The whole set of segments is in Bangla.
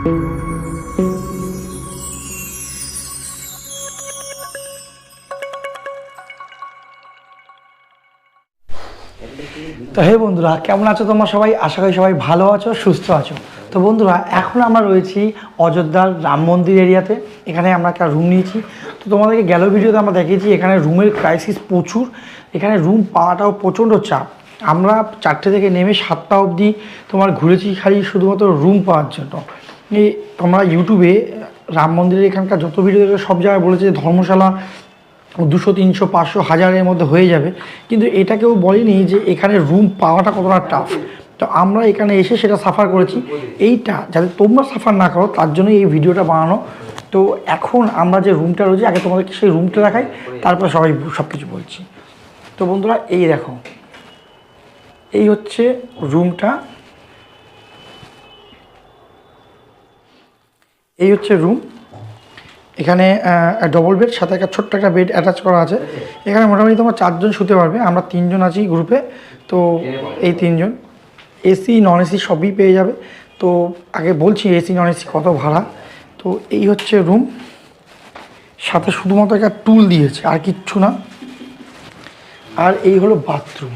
তো হে বন্ধুরা, কেমন আছো তোমরা সবাই? আশা করি সবাই ভালো আছো, সুস্থ আছো। তো বন্ধুরা, এখন আমরা রয়েছি অযোধ্যার রাম মন্দির এরিয়াতে। এখানে আমরা একটা রুম নিয়েছি। তো তোমাদেরকে গেল ভিডিওতে আমরা দেখেছি এখানে রুমের ক্রাইসিস প্রচুর। এখানে রুম পাওয়াটাও প্রচণ্ড চাপ। আমরা চারটে থেকে নেমে সাতটা অবধি তোমার ঘুরেছি খালি শুধুমাত্র রুম পাওয়ার জন্য। তোমরা ইউটিউবে রাম মন্দিরের এখানকার যত ভিডিও সব জায়গায় বলেছে ধর্মশালা দুশো, তিনশো, পাঁচশো, হাজারের মধ্যে হয়ে যাবে। কিন্তু এটা কেউ বলেনি যে এখানে রুম পাওয়াটা কতটা টাফ তো আমরা এখানে এসে সেটা সাফার করেছি। এইটা যাতে তোমরা সাফার না করো, তার জন্য এই ভিডিওটা বানানো। তো এখন আমরা যে রুমটা রয়েছে, আগে তোমাদেরকে সেই রুমটা দেখাই, তারপর সবাই সব কিছু বলছি। তো বন্ধুরা, এই দেখো। এই হচ্ছে রুমটা এই হচ্ছে রুম এখানে ডবল বেড সাথে একটা ছোট্ট একটা বেড অ্যাটাচ করা আছে। এখানে মোটামুটি তোমার চারজন শুতে পারবে, আমরা তিনজন আছি গ্রুপে তো এই তিনজন। এসি নন এসি সবই পেয়ে যাবে। তো আগে বলছি এসি নন এসি কত ভাড়া? তো এই হচ্ছে রুম সাথে শুধুমাত্র একটা টুল দিয়েছে, আর কিচ্ছু না। আর এই হলো বাথরুম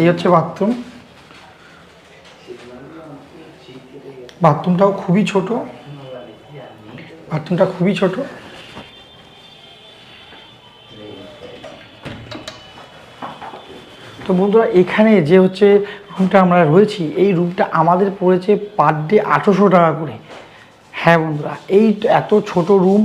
এই হচ্ছে বাথরুম বাথরুমটাও খুবই ছোট। বাথরুমটা খুবই ছোট। তো বন্ধুরা, এখানে যে হচ্ছে রুমটা আমরা রয়েছি, এই রুমটা আমাদের পড়েছে পার ডে আঠেরোশো টাকা করে। হ্যাঁ বন্ধুরা, এই এত ছোট রুম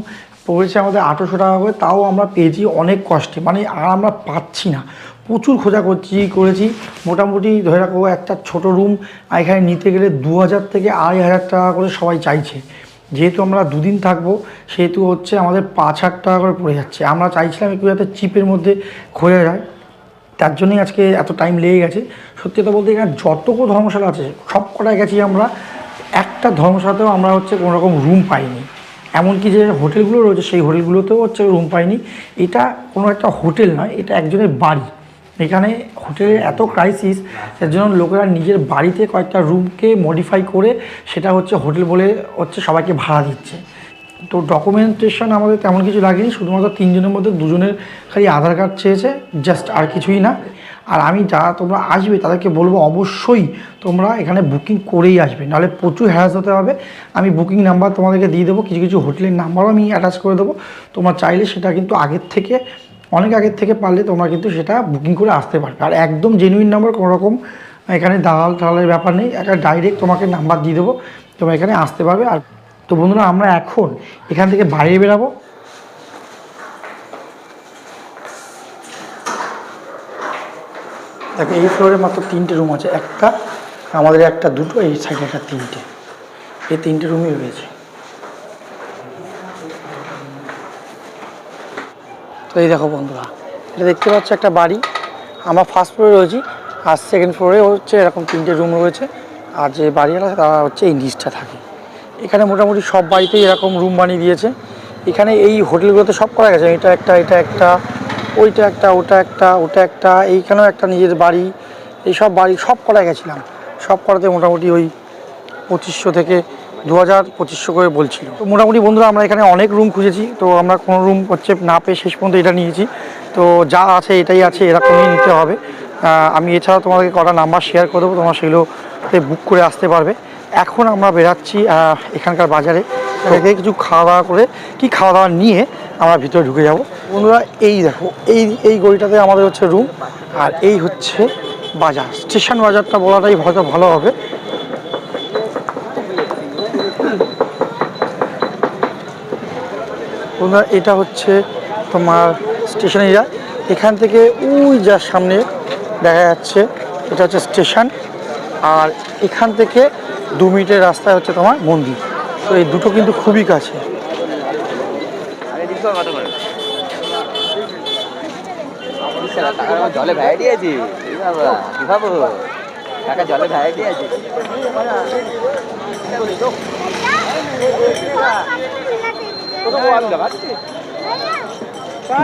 পড়েছে আমাদের আঠেরোশো টাকা করে, তাও আমরা পেয়েছি অনেক কষ্টে। মানে আর আমরা পাচ্ছি না। প্রচুর খোঁজা করছি। করেছি মোটামুটি ধরে রাখো একটা ছোট রুম এখানে নিতে গেলে দু হাজার থেকে আড়াই হাজার টাকা করে সবাই চাইছে। যেহেতু আমরা দুদিন থাকব, সেহেতু হচ্ছে আমাদের পাঁচ হাজার টাকা করে পড়ে যাচ্ছে। আমরা চাইছিলাম একটু যাতে চিপের মধ্যে খোঁজা যায়। তার জন্যই আজকে এত টাইম লেগে গেছে। সত্যি কথা বলতে এখানে যতগুলো ধর্মশালা আছে, সব কটায় গেছি আমরা। একটা ধর্মশালাতেও আমরা হচ্ছে কোনো রকম রুম পাইনি। এমনকি যে হোটেলগুলো রয়েছে, সেই হোটেলগুলোতেও হচ্ছে রুম পাইনি। এটা কোনো একটা হোটেল নয়, এটা একজনের বাড়ি। এখানে হোটেলের এত ক্রাইসিস এর জন্য লোকেরা নিজের বাড়িতে কয়েকটা রুমকে মডিফাই করে সেটা হচ্ছে হোটেল বলে হচ্ছে সবাইকে ভাড়া দিচ্ছে। তো ডকুমেন্টেশন আমাদের তেমন কিছু লাগেনি, শুধুমাত্র তিনজনের মধ্যে দুজনের খালি আধার কার্ড চেয়েছে জাস্ট আর কিছুই না। আর আমি যারা তোমরা আসবে তাদেরকে বলব অবশ্যই তোমরা এখানে বুকিং করেই আসবে, নাহলে প্রচুর হ্যারাস হতে হবে। আমি বুকিং নাম্বার তোমাদেরকে দিয়ে দেবো, কিছু কিছু হোটেলের নাম্বারও আমি অ্যাটাচ করে দেবো। তোমরা চাইলে সেটা কিন্তু আগের থেকে অনেক আগের থেকে পারলে তোমরা কিন্তু সেটা বুকিং করে আসতে পারবে। আর একদম জেনুইন নাম্বার কোনো রকম এখানে দালাল টালালের ব্যাপার নেই, একটা ডাইরেক্ট তোমাকে নাম্বার দিয়ে দেবো, তোমরা এখানে আসতে পারবে। আর তো বন্ধুরা, আমরা এখন এখান থেকে বাইরে বেরাবো। দেখো, এই ফ্লোরে মাত্র তিনটে রুম আছে। একটা, আমাদের একটা, দুটো, এই সাইডে একটা তিনটে। এই তিনটে রুমই রয়েছে। তো এই দেখো বন্ধুরা, এটা দেখতে পাচ্ছ একটা বাড়ি। আমরা ফার্স্ট ফ্লোরে রয়েছি, আর সেকেন্ড ফ্লোরে হচ্ছে এরকম তিনটে রুম রয়েছে, আর যে বাড়িওয়ালা তারা হচ্ছে এই নিচটা থাকে। এখানে মোটামুটি সব বাড়িতেই এরকম রুম বানিয়ে দিয়েছে। এখানে এই হোটেলগুলোতে সব করা গেছে, এটা একটা এটা একটা, ওইটা একটা, ওটা একটা ওটা একটা, এইখানেও একটা নিজের বাড়ি, এই সব বাড়ি সব করা গেছিলাম। সব করাতে মোটামুটি ওই পঁচিশশো থেকে দু হাজার পঁচিশশো করে বলছিল। তো মোটামুটি বন্ধুরা, আমরা এখানে অনেক রুম খুঁজেছি, তো আমরা কোনো রুম হচ্ছে না পেয়ে শেষ পর্যন্ত এটা নিয়েছি। তো যা আছে এটাই আছে এরকমই নিতে হবে। আমি এছাড়া তোমাদেরকে কটা নাম্বার শেয়ার করে দেবো, তোমরা সেগুলোতে বুক করে আসতে পারবে। এখন আমরা বেরাচ্ছি এখানকার বাজারে। থেকে কিছু খাওয়া দাওয়া করে, কি খাওয়া দাওয়া নিয়ে আমরা ভিতরে ঢুকে যাব। বন্ধুরা, এই দেখো, এই এই গলিটাতে আমাদের হচ্ছে রুম আর এই হচ্ছে বাজার। স্টেশন বাজারটা বলাটাই হয়তো ভালো হবে। বন্ধুরা এটা হচ্ছে তোমার স্টেশন এরিয়া এখান থেকে ওই যার সামনে দেখা যাচ্ছে, এটা হচ্ছে স্টেশন। আর এখান থেকে দু মিনিটের রাস্তায় হচ্ছে তোমার মন্দির। তো এই দুটো কিন্তু খুবই কাছে। জলে ভাই দিয়েছি জলে ভাই দিয়েছি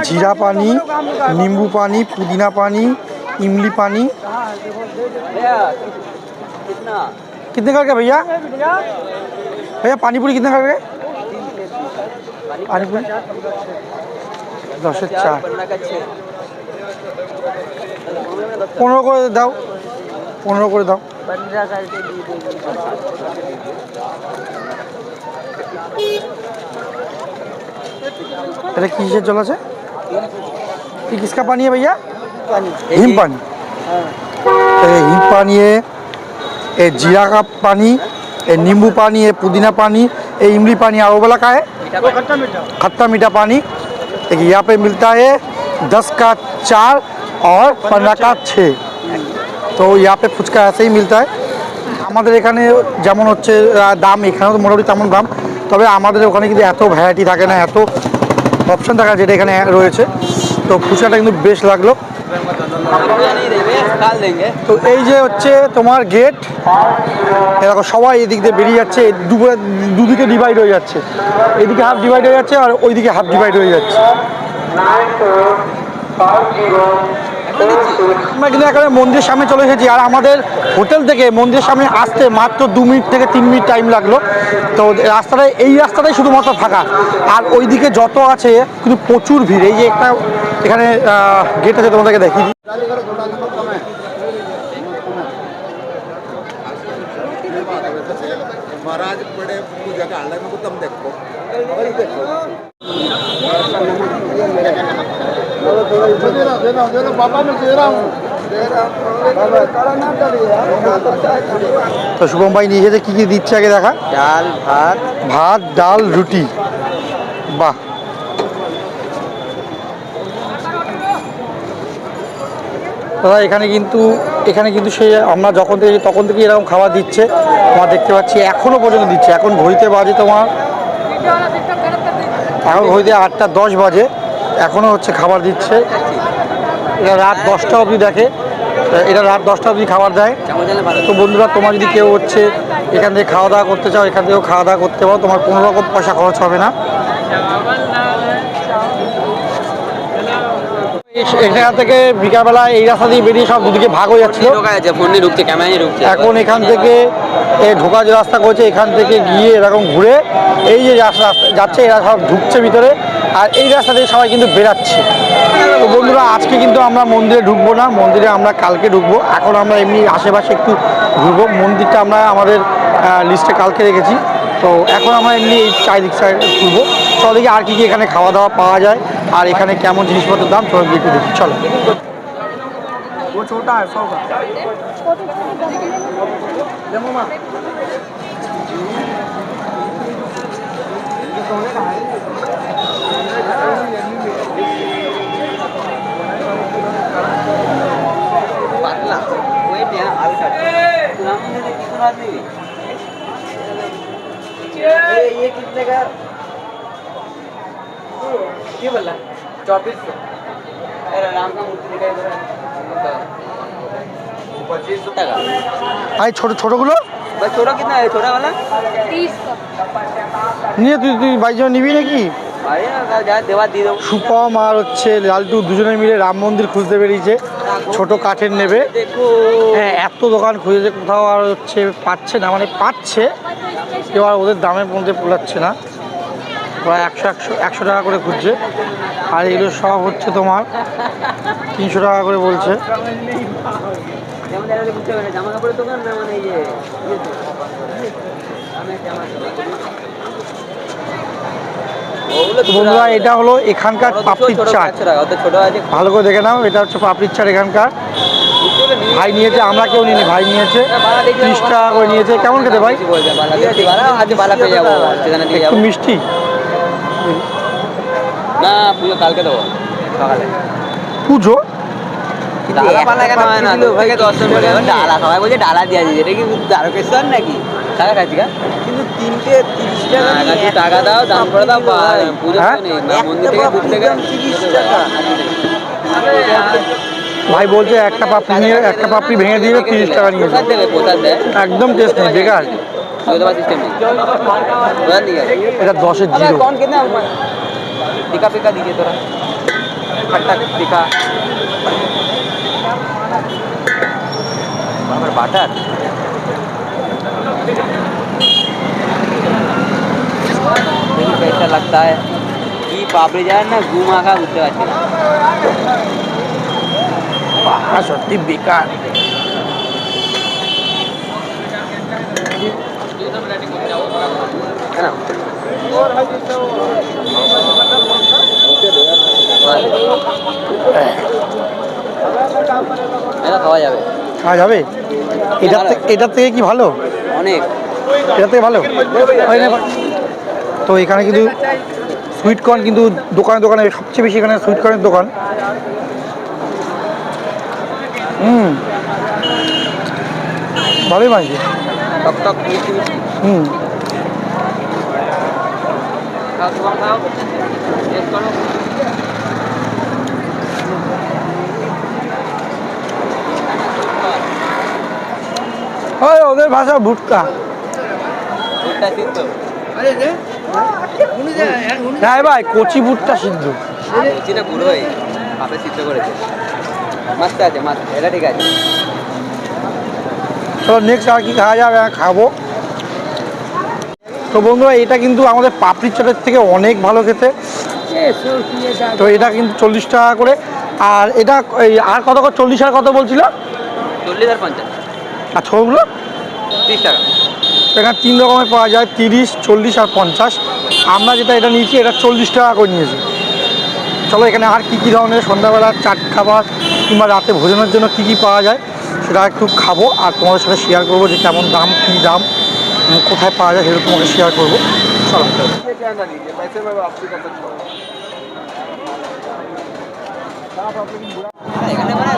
জিরা পানি নিম্বু পানি পুদিনা পানি ইমলি পানি कितना कितने का क्या भैया भैया पानी पूरी कितने का गए पानी पूरी দশের চার पन्ना का छः পনেরো করে দাও পনেরো করে দাও এটা কিসের জল আছে ये किसका पानी है भैया पानी हिम पानी ये हिम पानी है ये जीरा का पानी ये नींबू पानी है पुदीना पानी ये इमली पानी और वो वाला का है खट्टा मीठा पानी देखिए यहाँ पे मिलता है दस का चार और पंद्रह का छः তো ইয়াপে ফুচকা এসেই মিলতে হয় আমাদের এখানে যেমন হচ্ছে আহ, দাম এখানেও তো মোটামুটি তেমন দাম তবে আমাদের ওখানে কিন্তু এত ভ্যারাইটি থাকে না, এত অপশন থাকে যেটা এখানে রয়েছে। তো ফুচকাটা কিন্তু বেশ লাগল। তো এই যে হচ্ছে তোমার গেট এরকম সবাই এদিক দিয়ে বেরিয়ে যাচ্ছে দুপুরে দুদিকে ডিভাইড হয়ে যাচ্ছে। এদিকে হাফ ডিভাইড হয়ে যাচ্ছে আর ওইদিকে হাফ ডিভাইড হয়ে যাচ্ছে। আমরা কিন্তু এখানে মন্দিরের সামনে চলে এসেছি আর আমাদের হোটেল থেকে মন্দিরের সামনে আসতে মাত্র দু মিনিট থেকে তিন মিনিট টাইম লাগলো তো রাস্তাটায় এই রাস্তাটাই শুধুমাত্র ফাঁকা আর ওইদিকে যত আছে কিন্তু প্রচুর ভিড় এই যে একটা এখানে গেট আছে তোমাদেরকে দেখি महाराज बड़े पूजा का हाल में तुम देखो बाबा मैं दे रहा हूँ তো শুভম ভাই নিয়ে এসেছে কী কী দিচ্ছে আগে দেখা ডাল ভাত ভাত ডাল রুটি বাহ দাদা এখানে কিন্তু এখানে কিন্তু সে আমরা যখন থেকে তখন থেকে এরকম খাবার দিচ্ছে আমরা দেখতে পাচ্ছি এখনও পর্যন্ত দিচ্ছে এখন ঘড়িতে বাজে তোমার এখন ঘড়িতে আটটা দশ বাজে এখনও হচ্ছে খাবার দিচ্ছে। এটা রাত দশটা অবধি দেখে। এটা রাত দশটা অবধি খাবার দেয়। তো বন্ধুরা তোমার যদি কেউ হচ্ছে এখান থেকে খাওয়া দাওয়া করতে চাও এখান থেকেও খাওয়া দাওয়া করতে পারো। তোমার কোনো রকম পয়সা খরচ হবে না। এখান থেকে বিকালবেলা এই রাস্তা দিয়ে বেরিয়ে সব দুদিকে ভাগ হয়ে যাচ্ছিল। ঢোকা এখন এখান থেকে এ ঢোকার যে রাস্তা করেছে এখান থেকে গিয়ে এরকম ঘুরে এই যে রাস্তা যাচ্ছে এরা সব ঢুকছে ভিতরে। আর এই রাস্তা দিয়ে সবাই কিন্তু বেরাচ্ছে তো বন্ধুরা আজকে কিন্তু আমরা মন্দিরে ঢুকবো না মন্দিরে আমরা কালকে ঢুকবো এখন আমরা এমনি আশেপাশে একটু ঘুরবো মন্দিরটা আমরা আমাদের লিস্টে কালকে রেখেছি তো এখন আমরা এমনি এই চারিদিক সাইড ঘুরবো চলো দেখি আর কি কি এখানে খাওয়া দাওয়া পাওয়া যায় আর এখানে কেমন জিনিসপত্রের দাম চলো একটু দেখি চলো पातला वेट है अभी तक नाम ने कितना आदमी ये ये कितने का ये बोला चौबीस सौ अरे राम का मूर्ति दिखाई दे रहा है पच्चीस सौ टका আর এই ছোটো ছোটোগুলো बस छोटा कितना है छोटा वाला तीस का নিয়ে তুই তুই বাইক নিবি নাকি भाई ना जा देवा दी दो সুপম আর হচ্ছে লালটু দুজনে মিলে রাম মন্দির খুঁজতে বেরিয়েছে। ছোট কাঠের নেবে। হ্যাঁ এত দোকান খুঁজেছে, কোথাও আর হচ্ছে পাচ্ছে না মানে পাচ্ছে, এবার ওদের দামের মধ্যে পোলাচ্ছে না। প্রায় একশো একশো একশো টাকা করে খুঁজছে। আর এগুলো সব হচ্ছে তোমার তিনশো টাকা করে বলছে। জামা কাপড়ের দোকান না মানে তো। বন্ধুরা এটা হলো এখানকার পাপড়ির চাট। ভালো করে দেখে নাও এটা হচ্ছে পাপড়ির চাট এখানকার। ভাই নিয়েছে আমরা কেউ নিইনি ভাই নিয়েছে। তিরিশ টাকা করে নিয়েছে। কেমন খেতে ভাই? একটু মিষ্টি। না পুজো কালকে দেবো। সকালে। পুজো? ডালা পালা কেন হয় না? ডালা সবাই বলছে ডালা দিয়ে দিয়েছে। এটা কি দ্বারকেশ্বর নাকি? কিন্তু তিনটে তিরিশ টাকা টাকা দাও দাম করে হ্যাঁ? মন্দির থেকে ঘুরতে গেলে ভাই বলছে একটা পাপড়ি নিয়ে একটা পাপড়ি ভেঙে দিবে তিরিশ টাকা নিয়ে একদম টেস্ট নেই বেকার। এটা দশের জিরো। টিকা ফিকা দিয়ে তোরা। খট্টা টিকা। বাটার? ऐसा लगता है कि बाबरे যায় না ঘুম আঁকা উঠতে পারছে না পাহাড় সত্যি বেকার এটা খাওয়া যাবে খাওয়া যাবে এটা এটা থেকে কি ভালো অনেক। এটার থেকে ভালো? তো এখানে কিন্তু সুইট কর্ন কিন্তু দোকানে দোকানে সবচেয়ে বেশি এখানে সুইট কর্নের দোকান। হুম। ভালোই মিষ্টি হুম। খাও খাও ওই ওদের ভাষা ভুট্টা ভুট্টা হ্যাঁ ভাই কচি ভুট্টা সিদ্ধ বলছি না পুরোই ভাপে সিদ্ধ করেছে। মাস্ত আছে মাস্ত এটা ঠিক আছে। চলো নেক্সট আর কি খাওয়া যাবে? খাব। তো বন্ধুরা এটা কিন্তু আমাদের পাপড়ি চাটের থেকে অনেক ভালো খেতে। তো এটা কিন্তু চল্লিশ টাকা করে। আর এটা এই আর কত করে? চল্লিশ আর কত বলছিল? চল্লিশ আর পঞ্চাশ। আর ছোটগুলো ত্রিশ টাকা। এখানে তিন রকমের পাওয়া যায় তিরিশ চল্লিশ আর পঞ্চাশ। আমরা যেটা এটা নিয়েছি এটা চল্লিশ টাকা করে নিয়েছি। চলো এখানে আর কী কী ধরনের সন্ধ্যাবেলা চাট খাবার কিংবা রাতে ভোজনের জন্য কী কী পাওয়া যায় সেটা একটু খাব আর তোমাদের সাথে শেয়ার করব যে কেমন দাম কী দাম কোথায় পাওয়া যায় সেটা তোমাকে শেয়ার করব। চলো। এখানে মানে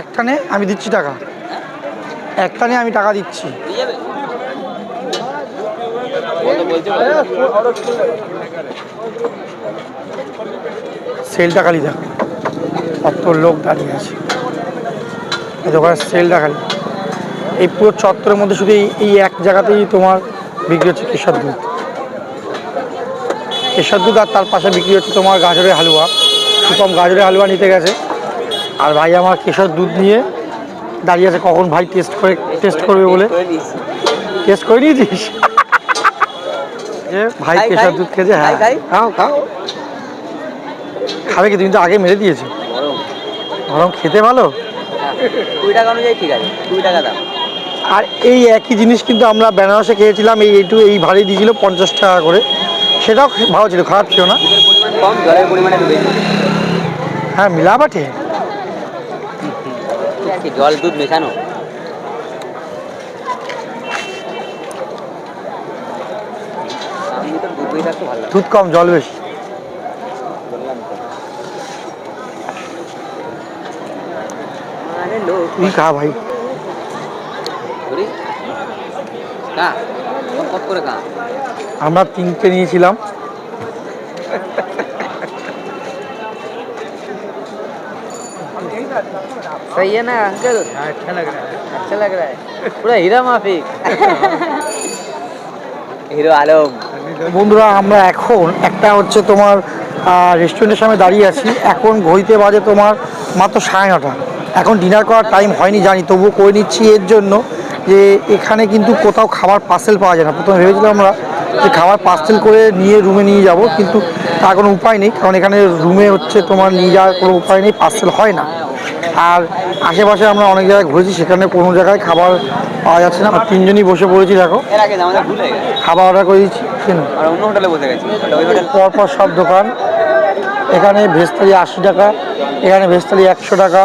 একটানে আমি দিচ্ছি টাকা। একটানে আমি টাকা দিচ্ছি। সেলটা খালি দেখ। কত লোক দাঁড়িয়ে আছে। দোকানের সেলটা খালি। এই পুরো চত্বরের মধ্যে শুধু এই এক জায়গাতেই তোমার বিক্রি হচ্ছে কেশর দুধ। কেশর দুধ আর তার পাশে বিক্রি হচ্ছে তোমার গাজরের হালুয়া। সুতম গাজরের হালুয়া নিতে গেছে। আর ভাই আমার কেশর দুধ নিয়ে দাঁড়িয়ে আছে। কখন ভাই টেস্ট করে টেস্ট করবে বলে? টেস্ট করে নিয়েছিস? ভাই কেশর দুধ খেয়েছে হ্যাঁ। খাও খাও। খাবে কি? তুমি তো আগে মেরে দিয়েছ। গরম। গরম খেতে ভালো? হ্যাঁ, কুড়ি টাকা অনুযায়ী ঠিক আছে। কুড়ি টাকা দাম। আর এই একই জিনিস কিন্তু আমরা বেনারসে খেয়েছিলাম এই এইটু এই ভাড়ি দিয়েছিল পঞ্চাশ টাকা করে। সেটাও ভালো ছিল খারাপ ছিল না। একটু হ্যাঁ মিলাবাটে জল দুধ মেশানো? দুধ কম জল বেশি। খা ভাই করি কা কত করে কা আমরা তিনটে নিয়েছিলাম सही है ना अंकल अच्छा लग रहा है अच्छा लग रहा है पूरा हीरा माफिक হিরো আলম বন্ধুরা আমরা এখন একটা হচ্ছে তোমার রেস্টুরেন্টের সামনে দাঁড়িয়ে আছি এখন ঘড়িতে বাজে তোমার মাত্র সাড়ে নটা এখন ডিনার করার টাইম হয়নি জানি তবুও করে নিচ্ছি এর জন্য যে এখানে কিন্তু কোথাও খাবার পার্সেল পাওয়া যায় না। প্রথমে ভেবেছিলাম আমরা যে খাবার পার্সেল করে নিয়ে রুমে নিয়ে যাব কিন্তু তার কোনো উপায় নেই কারণ এখানে রুমে হচ্ছে তোমার নিয়ে যাওয়ার কোনো উপায় নেই পার্সেল হয় না। আর আশেপাশে আমরা অনেক জায়গায় ঘুরেছি সেখানে কোনো জায়গায় খাবার পাওয়া যাচ্ছে না। তিনজনই বসে পড়েছি দেখো। খাবার অর্ডার করেছি পরপর সব দোকান। এখানে ভেজতালি আশি টাকা এখানে ভেজতালি একশো টাকা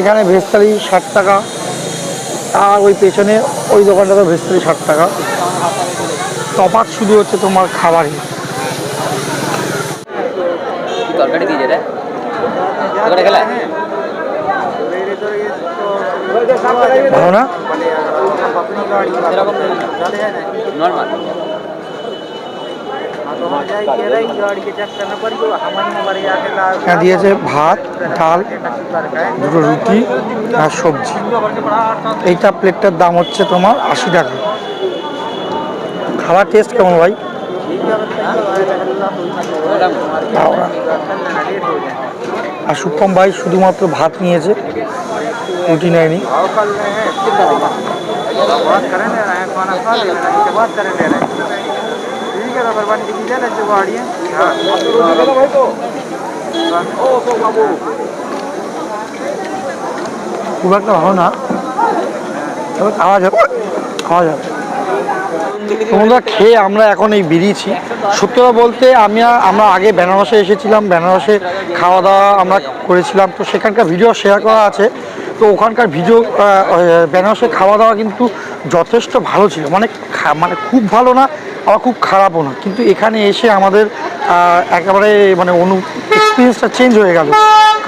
এখানে ভেজতালি ষাট টাকা। আর ওই পেছনে ওই দোকানটা তো ভেজতালি ষাট টাকা। তফাৎ শুধু হচ্ছে তোমার খাবারই। তরকারি দিয়েছে রে তরকারি খেলা? ভালো না? নর্মাল। এখানে দিয়েছে ভাত, ডাল, দুটো রুটি আর সবজি। এইটা প্লেটটার দাম হচ্ছে তোমার আশি টাকা। খাবার টেস্ট কেমন ভাই? আর সুপম ভাই শুধুমাত্র ভাত নিয়েছে, রুটি নেয়নি। খুব একটা ভালো না তবে খাওয়া যাবে খাওয়া যাবে তোমরা খেয়ে আমরা এখন এই বেরিয়েছি। সত্যি বলতে আমি আমরা আগে বেনারসে এসেছিলাম। বেনারসে খাওয়া দাওয়া আমরা করেছিলাম। তো সেখানকার ভিডিও শেয়ার করা আছে। তো ওখানকার ভিডিও বেনারসে খাওয়া দাওয়া কিন্তু যথেষ্ট ভালো ছিল। মানে মানে খুব ভালো না। আবার খুব খারাপও না। কিন্তু এখানে এসে আমাদের একেবারে মানে অনু এক্সপিরিয়েন্সটা চেঞ্জ হয়ে গেল।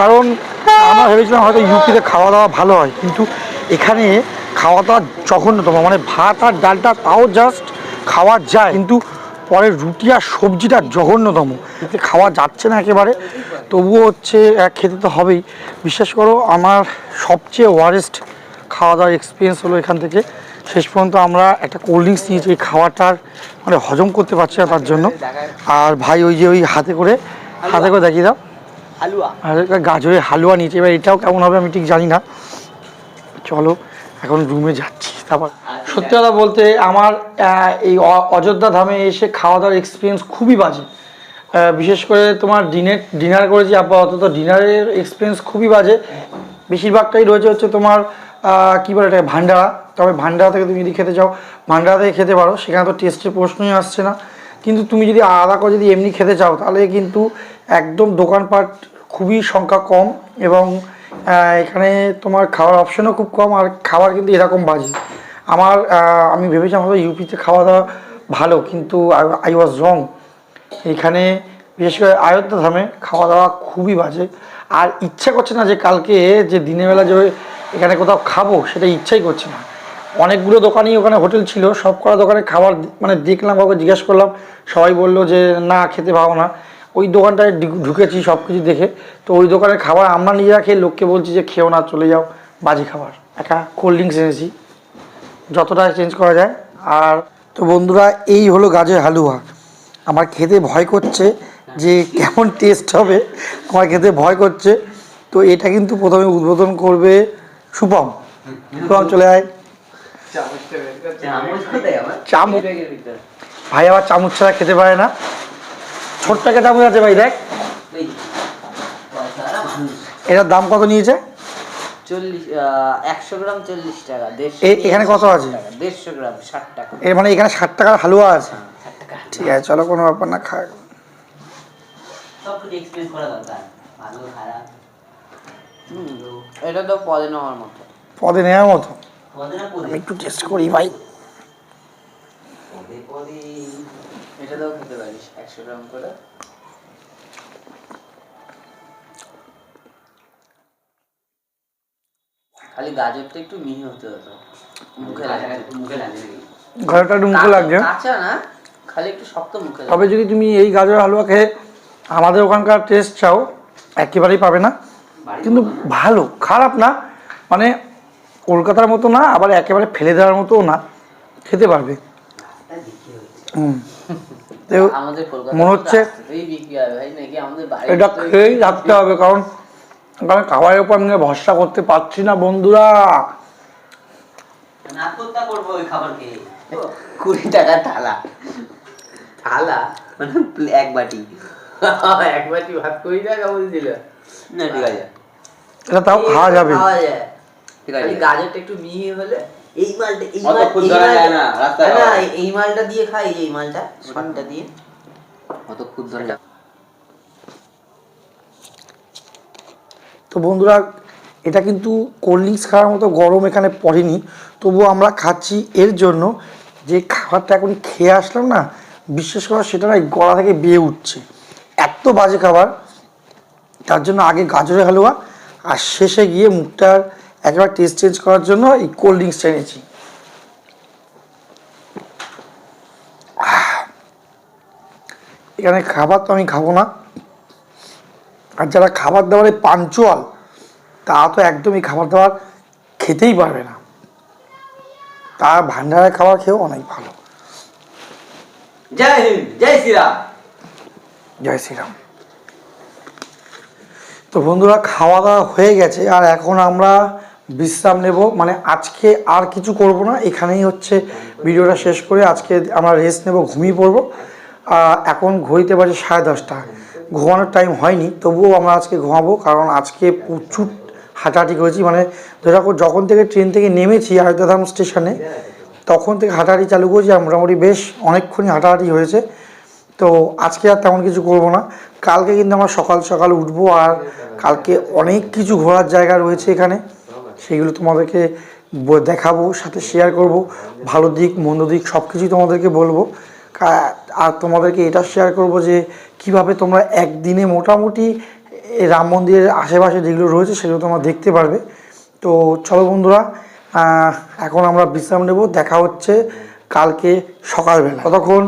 কারণ আমরা ভেবেছিলাম হয়তো ইউপিতে খাওয়া দাওয়া ভালো হয় কিন্তু এখানে খাওয়া দাওয়া জঘন্যতম। মানে ভাত আর ডালটা তাও জাস্ট খাওয়া যায় কিন্তু পরে রুটি আর সবজিটা জঘন্যতম। খাওয়া যাচ্ছে না একেবারে তবুও হচ্ছে আহ, খেতে তো হবেই। বিশ্বাস করো আমার সবচেয়ে ওয়ারেস্ট খাওয়া দাওয়ার এক্সপিরিয়েন্স হলো এখান থেকে। শেষ পর্যন্ত আমরা একটা কোল্ড ড্রিঙ্কস নিয়েছি ওই খাওয়াটার মানে হজম করতে পারছি না তার জন্য। আর ভাই ওই যে ওই হাতে করে হাতে করে দেখিয়ে দাও। হালুয়া। গাজরের হালুয়া নিচে এবার এটাও কেমন হবে আমি ঠিক জানি না। চলো এখন রুমে যাচ্ছি। তারপর সত্যি কথা বলতে আমার এই অযোধ্যা ধামে এসে খাওয়া দাওয়ার এক্সপিরিয়েন্স খুবই বাজে। বিশেষ করে তোমার ডিনের ডিনার করেছি আপাতত ডিনারের এক্সপিরিয়েন্স খুবই বাজে। বেশিরভাগটাই রয়েছে হচ্ছে তোমার কী বলে এটা ভান্ডারা। তবে ভান্ডারা থেকে তুমি যদি খেতে চাও, ভান্ডারা থেকে খেতে পারো, সেখানে তো টেস্টের প্রশ্নই আসছে না। কিন্তু তুমি যদি আলাদা করে যদি এমনি খেতে চাও, তাহলে কিন্তু একদম দোকানপাট খুবই সংখ্যা কম এবং এখানে তোমার খাওয়ার অপশনও খুব কম আর খাবার কিন্তু এরকম বাজে। আমার আমি ভেবেছিলাম হয়তো ইউপিতে খাওয়া দাওয়া ভালো, কিন্তু আই ওয়াজ রং এখানে বিশেষ করে আয়োধ্যা ধামে খাওয়া দাওয়া খুবই বাজে। আর ইচ্ছা করছে না যে কালকে যে দিনের বেলা যে এখানে কোথাও খাব, সেটা ইচ্ছাই করছে না। অনেকগুলো দোকানই ওখানে হোটেল ছিল, সব করা দোকানে খাবার মানে দেখলাম, কাউকে জিজ্ঞেস করলাম, সবাই বলল যে, না, খেতে পাবো না। ওই দোকানটায় ঢুকেছি সব কিছু দেখে। তো ওই দোকানের খাবার আমরা নিজেরা খেয়ে লোককে বলছি যে খেও না, চলে যাও, বাজে খাবার। একটা কোল্ড ড্রিঙ্কস এনেছি, যতটা চেঞ্জ করা যায়। আর তো বন্ধুরা, এই হলো গাজের হালুয়া। আমার খেতে ভয় করছে যে, কেমন টেস্ট হবে। আমার খেতে ভয় করছে। তো এটা কিন্তু প্রথমে উদ্বোধন করবে সুপম। সুপম, চলে আয়। চামচ ভাই আবার চামচ ছাড়া খেতে পারে না। ছোট্ট একটা চামচ আছে ভাই দেখ। এটার দাম কত নিয়েছে? চল্লিশ একশো গ্রাম চল্লিশ টাকা দেড়শো এ- এখানে কত আছে? টাকা, দেড়শো গ্রাম ষাট টাকা। এর মানে এখানে ষাট টাকার হালুয়া আছে। ষাট টাকা ঠিক আছে চলো কোনো ব্যাপার না খা এটা তো পদে নেওয়ার মতো। পদে নেওয়ার মতো। আমি একটু টেস্ট করি ভাই। পদে পদে এটা তো খেতে পারিস একশো গ্রাম করে। খালি গাজরটা একটু মিহি হতে হতো মুখে লাগতো। মুখে লাগে ঘরটা একটু মুখে লাগছে। কাঁচা না খালি একটু শক্ত মুখে তবে যদি তুমি এই গাজর হালুয়া খেয়ে আমাদের ওখানকার টেস্ট চাও একেবারেই পাবে না। কিন্তু ভালো খারাপ না। মানে কলকাতার মতো না আবার একেবারে ফেলে দেওয়ার মতোও না খেতে পারবে। তা দেখি হচ্ছে। হুম তো আমাদের কলকাতা মনে হচ্ছে- এটা খেয়েই থাকতে হবে কারণ কারণ খাবারের উপর আমি ভরসা করতে পারছি না বন্ধুরা। আত্মহত্যা করব ওই খাবার খেয়ে কুড়ি টাকা থালা। থালা? মানে এক বাটি। এক বাটি ভাত কুড়ি টাকা বলছিল। না ঠিক আছে। এটা তাও খাওয়া যাবে। খাওয়া যায়। ঠিক আছে গাজরটা একটু মিহি হলে এই মালটা এই মালটা- না, না, এই মালটা দিয়ে খাই এই মালটা শটটা দিয়ে। অত খুদ ধরে তো বন্ধুরা এটা কিন্তু কোল্ড ড্রিঙ্কস খাওয়ার মতো গরম এখানে পড়েনি। তবুও আমরা খাচ্ছি এর জন্য। যে খাবারটা এখন খেয়ে আসলাম না বিশ্বাস করা সেটা না গলা থেকে বেয়ে উঠছে। এত বাজে খাবার। তার জন্য আগে গাজরের হালুয়া আর শেষে গিয়ে মুখটার একবার টেস্ট চেঞ্জ করার জন্য এই কোল্ড ড্রিঙ্কসটা এনেছি। এখানে খাবার তো আমি খাব না। আর যারা খাবার দাবারে পাঞ্চুয়াল তারা তো একদমই খাবার দাবার খেতেই পারবে না। তার ভান্ডারের খাবার খেয়েও অনেক ভালো। জয় হিন্দ জয় শ্রীরাম। জয় শ্রীরাম। তো বন্ধুরা খাওয়া দাওয়া হয়ে গেছে। আর এখন আমরা বিশ্রাম নেব। মানে আজকে আর কিছু করব না। এখানেই হচ্ছে ভিডিওটা শেষ করে আজকে আমরা রেস্ট নেব, ঘুমিয়ে পড়ব। এখন ঘড়িতে বাজে সাড়ে দশটা। ঘুমানোর টাইম হয়নি, তবুও আমরা আজকে ঘুমাবো, কারণ আজকে প্রচুর হাঁটাহাঁটি করেছি। মানে ধরে যখন থেকে ট্রেন থেকে নেমেছি আয়োধ্যাধাম স্টেশনে তখন থেকে হাঁটাহাঁটি চালু করেছি মোটামুটি বেশ অনেকক্ষণই হাঁটাহাঁটি হয়েছে। তো আজকে আর তেমন কিছু করব না। কালকে কিন্তু আমরা সকাল সকাল উঠবো আর কালকে অনেক কিছু ঘোরার জায়গা রয়েছে এখানে। সেগুলো তোমাদেরকে দেখাবো, সাথে শেয়ার করব, ভালো দিক, মন্দ দিক সব কিছুই তোমাদেরকে বলব। আর তোমাদেরকে এটা শেয়ার করব যে, কীভাবে তোমরা একদিনে মোটামুটি রাম মন্দিরের আশেপাশে যেগুলো রয়েছে, সেগুলো তোমরা দেখতে পারবে। তো চলো বন্ধুরা এখন আমরা বিশ্রাম নেব। দেখা হচ্ছে কালকে সকালবেলা। ততক্ষণ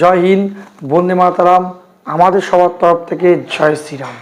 জয় হিন্দ, বন্দে মাতারাম। আমাদের সবার তরফ থেকে জয় শ্রীরাম।